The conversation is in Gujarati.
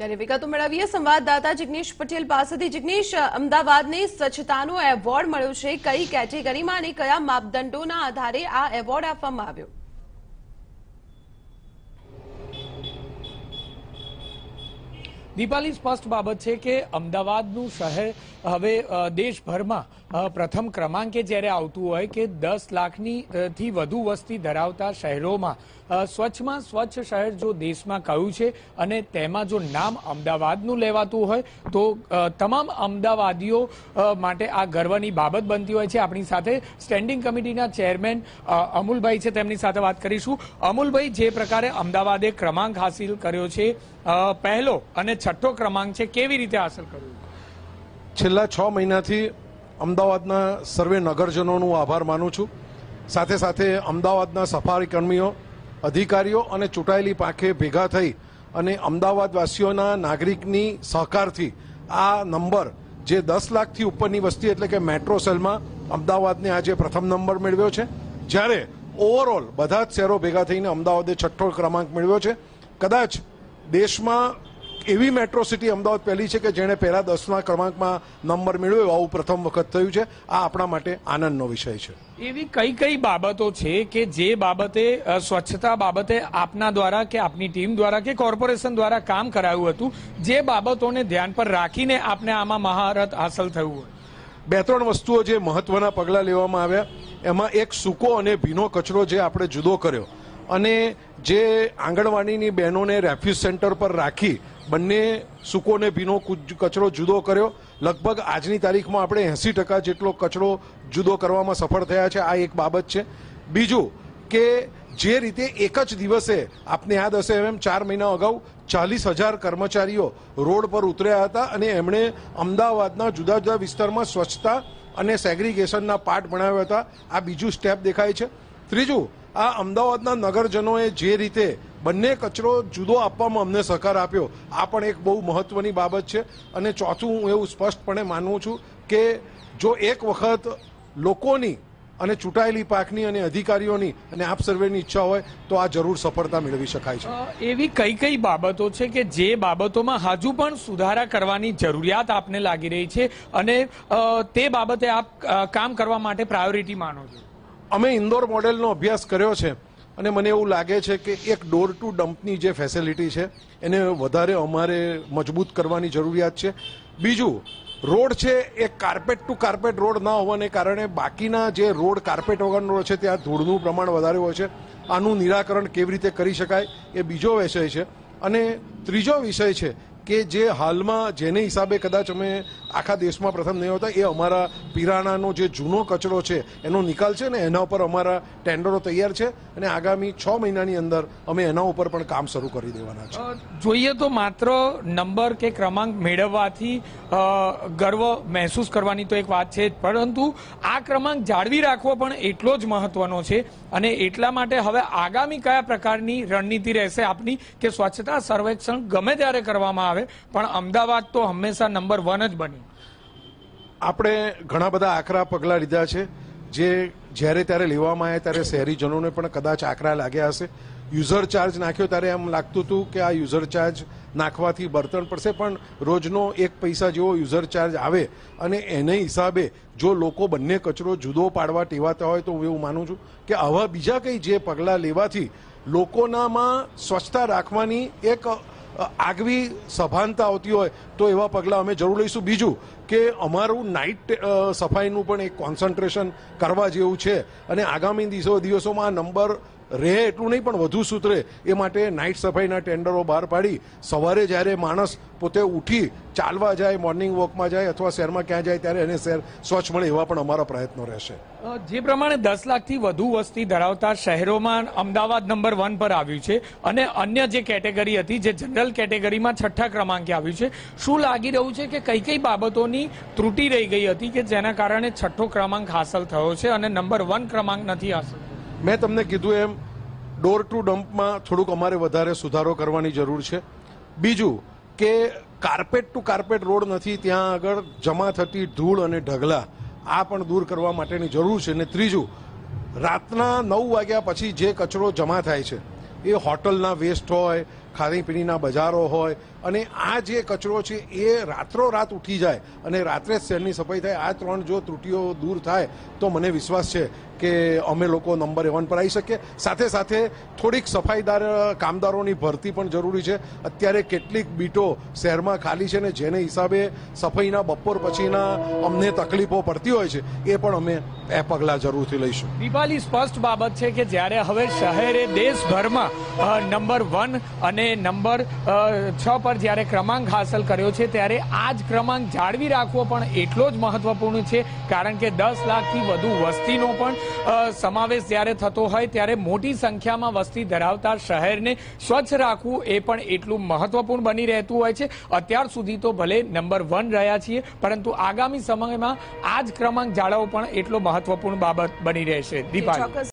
ત્યારે વિગતો મેળવીએ. સંવાદદાતા જિગ્નેશ પટેલ પાસેથી. જિગ્નેશ, અમદાવાદને સ્વચ્છતાનો એવોર્ડ મળ્યો છે. કઈ કેટેગરીમાં અને કયા માપદંડોના આધારે આ એવોર્ડ આપવામાં આવ્યો? દીપાલી સ્પષ્ટ બાબત છે કે અમદાવાદનું શહેર હવે દેશભરમાં પ્રથમ ક્રમાંકે જ્યારે આવતું હોય કે દસ લાખની થી વધુ વસ્તી ધરાવતા શહેરોમાં સ્વચ્છમાં સ્વચ્છ શહેર જો દેશમાં કહ્યું છે અને તેમાં જો નામ અમદાવાદનું લેવાતું હોય, તો તમામ અમદાવાદીઓ માટે આ ગર્વની બાબત બનતી હોય છે. આપણી સાથે સ્ટેન્ડિંગ કમિટીના ચેરમેન અમુલભાઈ છે. તેમની સાથે વાત કરીશું. અમુલભાઈ, જે પ્રકારે અમદાવાદે ક્રમાંક હાસિલ કર્યો છે પહેલો અને છઠ્ઠો ક્રમાંક છે, કેવી રીતે હાંસલ કર્યો? છેલ્લા છ મહિનાથી અમદાવાદના સર્વે નગરજનોનું આભાર માનું છું. સાથે સાથે અમદાવાદના સફારી કર્મીઓ, અધિકારીઓ અને ચૂંટાયેલી પાંખે ભેગા થઈ અને અમદાવાદવાસીઓના નાગરિકની સહકારથી આ નંબર, જે દસ લાખથી ઉપરની વસ્તી એટલે કે મેટ્રો સેલમાં અમદાવાદને આજે પ્રથમ નંબર મેળવ્યો છે. જ્યારે ઓવરઓલ બધા જ શહેરો ભેગા થઈને અમદાવાદે છઠ્ઠો ક્રમાંક મેળવ્યો છે. કદાચ દેશમાં એવી મેટ્રો સિટી અમદાવાદ પહેલી છે કે જેણે પહેલા દસમા ક્રમાંકમાં નંબર મેળવ્યો આવું પ્રથમ વખત થયું છે. આ આપણા માટે આનંદનો વિષય છે. એવી કઈ કઈ બાબતો છે કે જે બાબતે સ્વચ્છતા બાબતે આપના દ્વારા કે આપની ટીમ દ્વારા કે કોર્પોરેશન દ્વારા કામ કરાયું હતું જે બાબતોને ધ્યાન પર રાખીને આપને આમાં મહારત હાંસલ થયું હોય? બે ત્રણ વસ્તુઓ જે મહત્વના પગલાં લેવામાં આવ્યા. એમાં એક સૂકો અને ભીનો કચરો જે આપણે જુદો કર્યો. અને જે આંગણવાડીની બહેનોને રેફ્યુઝ સેન્ટર પર રાખી બંને સૂકો ને ભીનો કચરો જુદો કર્યો. લગભગ આજની તારીખમાં આપણે એંસી ટકા જેટલો કચરો જુદો કરવામાં સફળ થયા છે. આ એક બાબત છે. બીજું કે જે રીતે એક જ દિવસે, આપને યાદ હશે એમ, ચાર મહિના અગાઉ ચાલીસ હજાર કર્મચારીઓ રોડ પર ઉતર્યા હતા અને એમણે અમદાવાદના જુદા જુદા વિસ્તારમાં સ્વચ્છતા અને સેગ્રીગેશનના પાઠ ભણાવ્યા હતા. આ બીજું સ્ટેપ દેખાય છે. ત્રીજું, આ અમદાવાદના નગરજનોએ જે રીતે બંને કચરો જુદો આપવામાં અમને સહકાર આપ્યો. આ પણ એક બહુ મહત્વની બાબત છે અને ચોથું હું એવું સ્પષ્ટપણે માનું છું કે જો એક વખત લોકોની અને ચૂંટાયેલી પાકની અને અધિકારીઓની અને આપ સર્વેની ઈચ્છા હોય તો આ જરૂર સફળતા મેળવી શકાય છે. એવી કઈ કઈ બાબતો છે કે જે બાબતોમાં હજુ પણ સુધારા કરવાની જરૂરિયાત આપને લાગી રહી છે અને તે બાબતે આપ કામ કરવા માટે પ્રાયોરિટી માનો છો? અમે ઇન્દોર મોડેલનો અભ્યાસ કર્યો છે. અને મને એવું લાગે છે કે એક ડોર ટુ ડમ્પની જે ફેસિલિટી છે, એને વધારે અમારે મજબૂત કરવાની જરૂરિયાત છે. બીજું, રોડ છે એ કાર્પેટ ટુ કાર્પેટ રોડ ના હોવાને કારણે બાકીના જે રોડ કાર્પેટ વગરનો રોડ છે, ત્યાં ધૂળનું પ્રમાણ વધારે હોય છે. આનું નિરાકરણ કેવી રીતે કરી શકાય એ બીજો વિષય છે. અને ત્રીજો વિષય છે કે જે હાલમાં જેને હિસાબે કદાચ અમે આખા દેશમાં પ્રથમ નહીં હોતા, એ અમારા પીરાણાનો જે જૂનો કચરો છે, એનો નિકાલ છે ને, એના ઉપર અમારા ટેન્ડરો તૈયાર છે અને આગામી છ મહિનાની અંદર અમે એના ઉપર પણ કામ શરૂ કરી દેવાના છે. જોઈએ તો માત્ર નંબર કે ક્રમાંક મેળવવાથી ગર્વ મહેસૂસ કરવાની તો એક વાત છે પરંતુ આ ક્રમાંક જાળવી રાખવો પણ એટલો જ મહત્વનો છે અને એટલા માટે હવે આગામી કયા પ્રકારની રણનીતિ રહેશે આપની કે સ્વચ્છતા સર્વેક્ષણ ગમે ત્યારે કરવામાં આવે, પણ અમદાવાદ તો હંમેશા નંબર વન જ બની. આપણે ઘણા બધા આકરા પગલાં લીધા છે. જે જ્યારે ત્યારે લેવામાં આવ્યા ત્યારે શહેરીજનોને પણ કદાચ આકરા લાગ્યા હશે. યુઝર ચાર્જ નાખ્યો ત્યારે એમ લાગતું હતું કે આ યુઝર ચાર્જ નાખવાથી બળતણ પડશે, પણ રોજનો એક પૈસા જેવો યુઝર ચાર્જ આવે અને એને હિસાબે જો લોકો બંને કચરો જુદો પાડવા ટેવાતા હોય તો હું એવું માનું છું કે આવા બીજા કંઈ જે પગલાં લેવાથી લોકોનામાં સ્વચ્છતા રાખવાની એક આગવી સભાનતા આવતી હોય તો એવા પગલાં અમે જરૂર લઈશું. બીજું કે અમારું નાઇટ સફાઈનું પણ એક કોન્સન્ટ્રેશન કરવા જેવું છે. અને આગામી દિવસો, દિવસોમાં આ નંબર રહે એટલું નહીં, પણ વધુ સૂત્રે એ માટે નાઇટ સફાઈના ટેન્ડરો બહાર પાડી સવારે જ્યારે માણસ પોતે ઉઠી ચાલવા જાય મોર્નિંગ વોકમાં જાય અથવા શહેરમાં ક્યાં જાય ત્યારે એને શહેર સ્વચ્છ મળે એવા પણ અમારા પ્રયત્નો રહેશે. જે પ્રમાણે દસ લાખથી વધુ વસ્તી ધરાવતા શહેરોમાં અમદાવાદ નંબર વન પર આવ્યું છે અને અન્ય જે કેટેગરી હતી, જે જનરલ કેટેગરીમાં છઠ્ઠા ક્રમાંકે આવ્યું છે, શું લાગી રહ્યું છે કે કઈ કઈ બાબતોની ત્રુટી રહી ગઈ હતી કે જેના કારણે છઠ્ઠો ક્રમાંક હાંસલ થયો છે અને નંબર વન ક્રમાંક નથી હાંસલ મેં તમને કીધું એમ ડોર ટુ ડમ્પમાં થોડુંક અમારે વધારે સુધારો કરવાની જરૂર છે. બીજું કે કાર્પેટ ટુ કાર્પેટ રોડ નથી, ત્યાં આગળ જમા થતી ધૂળ અને ઢગલા, આ પણ દૂર કરવા માટેની જરૂર છે. ને ત્રીજું, રાતના નવ વાગ્યા પછી જે કચરો જમા થાય છે, એ હોટલના વેસ્ટ હોય, ખાણીપીણીના બજારો હોય, અને આ જે કચરો છે એ રાત્રો રાત ઉઠી જાય અને રાત્રે જ શહેરની સફાઈ થાય. આ ત્રણ જો ત્રુટીઓ દૂર થાય, તો મને વિશ્વાસ છે કે અમે લોકો નંબર વન પર આવી શકીએ. સાથે સાથે થોડીક સફાઈદાર કામદારોની ભરતી પણ જરૂરી છે. અત્યારે કેટલીક બીટો શહેરમાં ખાલી છે ને જેને હિસાબે સફાઈના બપોર પછીના અમને તકલીફો પડતી હોય છે, એ પણ અમે એ પગલાં જરૂરથી લઈશું. દીપાલી સ્પષ્ટ બાબત છે કે જ્યારે હવે શહેરે દેશભરમાં નંબર વન અને નંબર છ પર જ્યારે ક્રમાંક હાંસલ કર્યો છે, ત્યારે આ જ ક્રમાંક જાળવી રાખવો પણ એટલો જ મહત્વપૂર્ણ છે, કારણ કે દસ લાખથી વધુ વસ્તીનો પણ સમાવેશ જ્યારે થતો હોય, ત્યારે મોટી સંખ્યામાં વસ્તી ધરાવતા શહેરને સ્વચ્છ રાખવું એ પણ એટલું મહત્વપૂર્ણ બની રહેતું હોય છે. અત્યાર સુધી તો ભલે નંબર વન રહ્યા છીએ, પરંતુ આગામી સમયમાં આ જ ક્રમાંક જાળવવો પણ એટલો મહત્વપૂર્ણ બાબત બની રહેશે. દીપાલી.